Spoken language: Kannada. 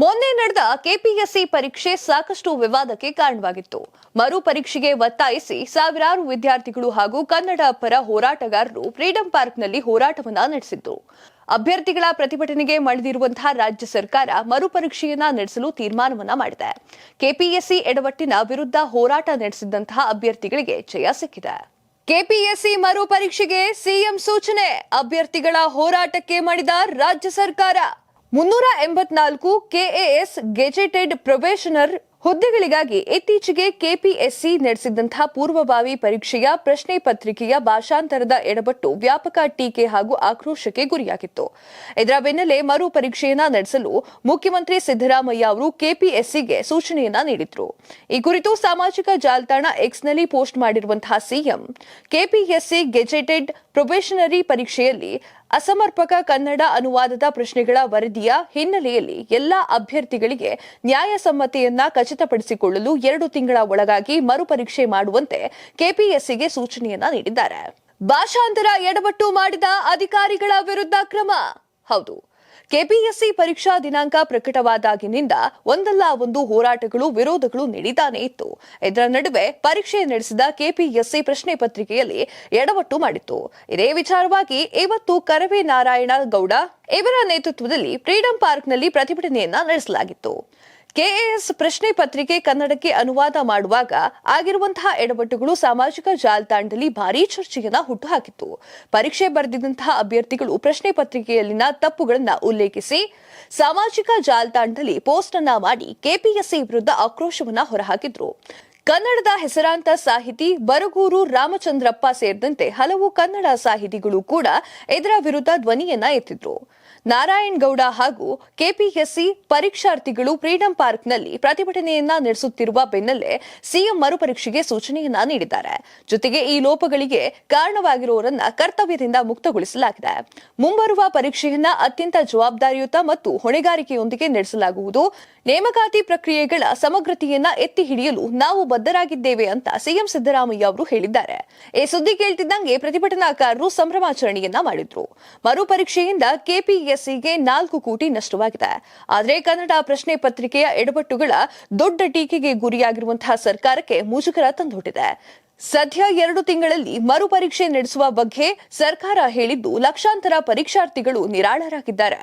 ಮೊನ್ನೆ ನಡೆದ ಕೆಪಿಎಸ್ಸಿ ಪರೀಕ್ಷೆ ಸಾಕಷ್ಟು ವಿವಾದಕ್ಕೆ ಕಾರಣವಾಗಿತ್ತು. ಮರು ಪರೀಕ್ಷೆಗೆ ಒತ್ತಾಯಿಸಿ ಸಾವಿರಾರು ವಿದ್ಯಾರ್ಥಿಗಳು ಹಾಗೂ ಕನ್ನಡ ಪರ ಹೋರಾಟಗಾರರು ಫ್ರೀಡಂ ಪಾರ್ಕ್ನಲ್ಲಿ ಹೋರಾಟವನ್ನ ನಡೆಸಿದ್ದು. ಅಭ್ಯರ್ಥಿಗಳ ಪ್ರತಿಭಟನೆಗೆ ಮಣಿದಿರುವಂತಹ ರಾಜ್ಯ ಸರ್ಕಾರ ಮರುಪರೀಕ್ಷೆಯನ್ನ ನಡೆಸಲು ತೀರ್ಮಾನವನ್ನ ಮಾಡಿದೆ. ಕೆಪಿಎಸ್ಸಿ ಎಡವಟ್ಟಿನ ವಿರುದ್ಧ ಹೋರಾಟ ನಡೆಸಿದಂತಹ ಅಭ್ಯರ್ಥಿಗಳಿಗೆ ಜಯ ಸಿಕ್ಕಿದೆ. ಕೆಪಿಎಸ್ಸಿ ಮರು ಪರೀಕ್ಷೆಗೆ ಸಿಎಂ ಸೂಚನೆ, ಅಭ್ಯರ್ಥಿಗಳ ಹೋರಾಟಕ್ಕೆ ಮಾಡಿದ ರಾಜ್ಯ ಸರ್ಕಾರ ಮುನ್ನೂರ ಎಂಬತ್ನಾಲ್ಕು ಕೆಎಎಸ್ ಗೆಜೆಟೆಡ್ ಪ್ರೊಬೇಷನರ್ ಹುದ್ದೆಗಳಿಗಾಗಿ ಇತ್ತೀಚೆಗೆ ಕೆಪಿಎಸ್ಸಿ ನಡೆಸಿದಂತಹ ಪೂರ್ವಭಾವಿ ಪರೀಕ್ಷೆಯ ಪ್ರಶ್ನೆ ಪತ್ರಿಕೆಯ ಭಾಷಾಂತರದ ಎಡಬಟ್ಟು ವ್ಯಾಪಕ ಟೀಕೆ ಹಾಗೂ ಆಕ್ರೋಶಕ್ಕೆ ಗುರಿಯಾಗಿತ್ತು. ಇದರ ಬೆನ್ನಲ್ಲೇ ಮರು ಪರೀಕ್ಷೆಯನ್ನ ನಡೆಸಲು ಮುಖ್ಯಮಂತ್ರಿ ಸಿದ್ದರಾಮಯ್ಯ ಅವರು ಕೆಪಿಎಸ್ಸಿಗೆ ಸೂಚನೆಯನ್ನ ನೀಡಿದ್ರು. ಈ ಕುರಿತು ಸಾಮಾಜಿಕ ಜಾಲತಾಣ ಎಕ್ಸ್ನಲ್ಲಿ ಪೋಸ್ಟ್ ಮಾಡಿರುವಂತಹ ಸಿಎಂ, ಕೆಪಿಎಸ್ಸಿ ಗೆಜೆಟೆಡ್ ಪ್ರೊಬೇಷನರಿ ಪರೀಕ್ಷೆಯಲ್ಲಿ ಅಸಮರ್ಪಕ ಕನ್ನಡ ಅನುವಾದದ ಪ್ರಶ್ನೆಗಳ ವರದಿಯ ಹಿನ್ನೆಲೆಯಲ್ಲಿ ಎಲ್ಲಾ ಅಭ್ಯರ್ಥಿಗಳಿಗೆ ನ್ಯಾಯಸಮ್ಮತಿಯನ್ನ ಖಚಿತಪಡಿಸಿಕೊಳ್ಳಲು ಎರಡು ತಿಂಗಳ ಒಳಗಾಗಿ ಮರುಪರೀಕ್ಷೆ ಮಾಡುವಂತೆ ಕೆಪಿಎಸ್ಸಿಗೆ ಸೂಚನೆಯನ್ನ ನೀಡಿದ್ದಾರೆ. ಭಾಷಾಂತರ ಎಡವಟ್ಟು ಮಾಡಿದ ಅಧಿಕಾರಿಗಳ ವಿರುದ್ಧ ಕ್ರಮ? ಹೌದು. ಕೆಪಿಎಸ್ಸಿ ಪರೀಕ್ಷಾ ದಿನಾಂಕ ಪ್ರಕಟವಾದಾಗಿನಿಂದ ಒಂದಲ್ಲ ಒಂದು ಹೋರಾಟಗಳು, ವಿರೋಧಗಳು ನಡೀತಾನೆ ಇತ್ತು. ಇದರ ನಡುವೆ ಪರೀಕ್ಷೆ ನಡೆಸಿದ ಕೆಪಿಎಸ್ಸಿ ಪ್ರಶ್ನೆ ಪತ್ರಿಕೆಯಲ್ಲಿ ಎಡವಟ್ಟು ಮಾಡಿತ್ತು. ಇದೇ ವಿಚಾರವಾಗಿ ಇವತ್ತು ಕರವೇ ನಾರಾಯಣ ಗೌಡ, ಇವರ ನೇತೃತ್ವದಲ್ಲಿ ಫ್ರೀಡಂ ಪಾರ್ಕ್ನಲ್ಲಿ ಪ್ರತಿಭಟನೆಯನ್ನ ನಡೆಸಲಾಗಿತ್ತು. ಕೆಎಎಸ್ ಪ್ರಶ್ನೆ ಪತ್ರಿಕೆ ಕನ್ನಡಕ್ಕೆ ಅನುವಾದ ಮಾಡುವಾಗ ಆಗಿರುವಂತಹ ಎಡವಟ್ಟುಗಳು ಸಾಮಾಜಿಕ ಜಾಲತಾಣದಲ್ಲಿ ಭಾರೀ ಚರ್ಚೆಯನ್ನ ಹುಟ್ಟುಹಾಕಿತ್ತು. ಪರೀಕ್ಷೆ ಬರೆದಿದ್ದಂತಹ ಅಭ್ಯರ್ಥಿಗಳು ಪ್ರಶ್ನೆ ಪತ್ರಿಕೆಯಲ್ಲಿನ ತಪ್ಪುಗಳನ್ನು ಉಲ್ಲೇಖಿಸಿ ಸಾಮಾಜಿಕ ಜಾಲತಾಣದಲ್ಲಿ ಪೋಸ್ಟ್ ಅನ್ನ ಮಾಡಿ ಕೆಪಿಎಸ್ಸಿ ವಿರುದ್ಧ ಆಕ್ರೋಶವನ್ನ ಹೊರಹಾಕಿದ್ರು. ಕನ್ನಡದ ಹೆಸರಾಂತ ಸಾಹಿತಿ ಬರಗೂರು ರಾಮಚಂದ್ರಪ್ಪ ಸೇರಿದಂತೆ ಹಲವು ಕನ್ನಡ ಸಾಹಿತಿಗಳು ಕೂಡ ಇದರ ವಿರುದ್ಧ ಧ್ವನಿಯನ್ನ ಎತ್ತಿದ್ರು. ನಾರಾಯಣ್ ಗೌಡ ಹಾಗೂ ಕೆಪಿಎಸ್ಸಿ ಪರೀಕ್ಷಾರ್ಥಿಗಳು ಫ್ರೀಡಂ ಪಾರ್ಕ್ನಲ್ಲಿ ಪ್ರತಿಭಟನೆಯನ್ನ ನಡೆಸುತ್ತಿರುವ ಬೆನ್ನಲ್ಲೇ ಸಿಎಂ ಮರುಪರೀಕ್ಷೆಗೆ ಸೂಚನೆಯನ್ನ ನೀಡಿದ್ದಾರೆ. ಜೊತೆಗೆ ಈ ಲೋಪಗಳಿಗೆ ಕಾರಣವಾಗಿರುವವರನ್ನ ಕರ್ತವ್ಯದಿಂದ ಮುಕ್ತಗೊಳಿಸಲಾಗಿದೆ. ಮುಂಬರುವ ಪರೀಕ್ಷೆಯನ್ನ ಅತ್ಯಂತ ಜವಾಬ್ದಾರಿಯುತ ಮತ್ತು ಹೊಣೆಗಾರಿಕೆಯೊಂದಿಗೆ ನಡೆಸಲಾಗುವುದು. ನೇಮಕಾತಿ ಪ್ರಕ್ರಿಯೆಗಳ ಸಮಗ್ರತೆಯನ್ನ ಎತ್ತಿ ಹಿಡಿಯಲು ನಾವು ಬದ್ಧರಾಗಿದ್ದೇವೆ ಅಂತ ಸಿಎಂ ಸಿದ್ದರಾಮಯ್ಯ ಅವರು ಹೇಳಿದ್ದಾರೆ. ಈ ಸುದ್ದಿ ಕೇಳ್ತಿದ್ದಂಗೆ ಪ್ರತಿಭಟನಾಕಾರರು ಸಂಭ್ರಮಾಚರಣೆಯನ್ನ ಮಾಡಿದ್ರು. ಮರುಪರೀಕ್ಷೆಯಿಂದ ಕೆಪಿಎಸ್ಸಿಗೆ ನಾಲ್ಕು ಕೋಟಿ ನಷ್ಟವಾಗಿದೆ. ಆದರೆ ಕನ್ನಡ ಪ್ರಶ್ನೆ ಪತ್ರಿಕೆಯ ಎಡಬಟ್ಟುಗಳ ದೊಡ್ಡ ಟೀಕೆಗೆ ಗುರಿಯಾಗಿರುವಂತಹ ಸರ್ಕಾರಕ್ಕೆ ಮುಜುಗರ ತಂದೊಡ್ಡಿದೆ. ಸದ್ಯ ಎರಡು ತಿಂಗಳಲ್ಲಿ ಮರುಪರೀಕ್ಷೆ ನಡೆಸುವ ಬಗ್ಗೆ ಸರ್ಕಾರ ಹೇಳಿದ್ದು ಲಕ್ಷಾಂತರ ಪರೀಕ್ಷಾರ್ಥಿಗಳು ನಿರಾಳರಾಗಿದ್ದಾರೆ.